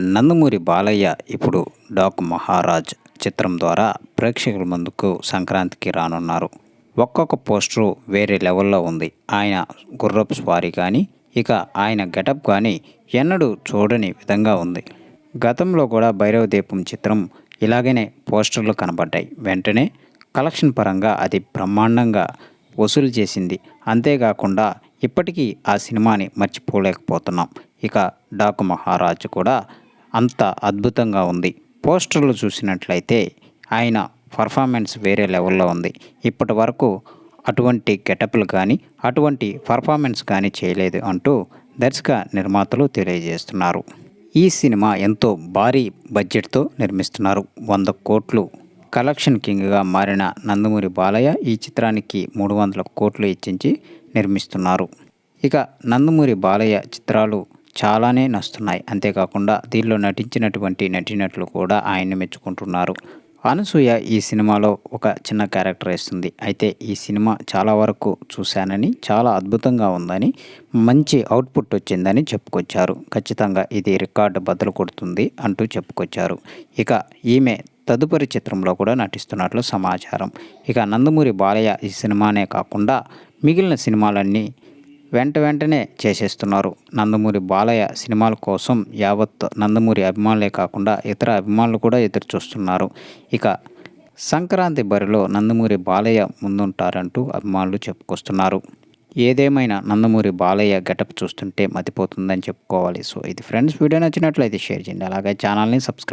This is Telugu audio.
నందమూరి బాలయ్య ఇప్పుడు డాక్ మహారాజ్ చిత్రం ద్వారా ప్రేక్షకుల ముందుకు సంక్రాంతికి రానున్నారు. ఒక్కొక్క పోస్టరు వేరే లెవెల్లో ఉంది. ఆయన గుర్రపు స్వారీ కానీ ఇక ఆయన గెటప్ కానీ ఎన్నడూ చూడని విధంగా ఉంది. గతంలో కూడా భైరవ దీపం చిత్రం ఇలాగనే పోస్టర్లు కనబడ్డాయి. వెంటనే కలెక్షన్ పరంగా అది బ్రహ్మాండంగా వసూలు చేసింది. అంతేకాకుండా ఇప్పటికీ ఆ సినిమాని మర్చిపోలేకపోతున్నాం. ఇక డాకు మహారాజ్ కూడా అంత అద్భుతంగా ఉంది. పోస్టర్లు చూసినట్లయితే ఆయన పర్ఫార్మెన్స్ వేరే లెవెల్లో ఉంది. ఇప్పటి వరకు అటువంటి గెటప్లు కానీ అటువంటి పర్ఫార్మెన్స్ కానీ చేయలేదు అంటూ దర్శక నిర్మాతలు తెలియజేస్తున్నారు. ఈ సినిమా ఎంతో భారీ బడ్జెట్తో నిర్మిస్తున్నారు. వంద కోట్లు. కలెక్షన్ కింగ్గా మారిన నందమూరి బాలయ్య ఈ చిత్రానికి మూడు వందల కోట్లు ఇచ్చించి నిర్మిస్తున్నారు. ఇక నందమూరి బాలయ్య చిత్రాలు చాలానే నస్తున్నాయి. అంతేకాకుండా దీనిలో నటించినటువంటి నటినట్లు కూడా ఆయన్ని మెచ్చుకుంటున్నారు. అనసూయ ఈ సినిమాలో ఒక చిన్న క్యారెక్టర్ ఇస్తుంది అయితే ఈ సినిమా చాలా వరకు చూశానని చాలా అద్భుతంగా ఉందని మంచి అవుట్పుట్ వచ్చిందని చెప్పుకొచ్చారు. ఖచ్చితంగా ఇది రికార్డు బద్దలు కొడుతుంది అంటూ చెప్పుకొచ్చారు. ఇక ఈమె తదుపరి చిత్రంలో కూడా నటిస్తున్నట్లు సమాచారం. ఇక నందమూరి బాలయ్య ఈ సినిమానే కాకుండా మిగిలిన సినిమాలన్నీ వెంట వెంటనే చేసేస్తున్నారు. నందమూరి బాలయ్య సినిమాల కోసం యావత్ నందమూరి అభిమానులే కాకుండా ఇతర అభిమానులు కూడా ఎదురు చూస్తున్నారు ఇక సంక్రాంతి బరిలో నందమూరి బాలయ్య ముందుంటారంటూ అభిమానులు చెప్పుకొస్తున్నారు. ఏదేమైనా నందమూరి బాలయ్య గెటప్ చూస్తుంటే మతిపోతుందని చెప్పుకోవాలి. సో ఇది ఫ్రెండ్స్ వీడియో నచ్చినట్లయితే షేర్ చేయండి. అలాగే ఛానల్ని సబ్స్క్రైబ్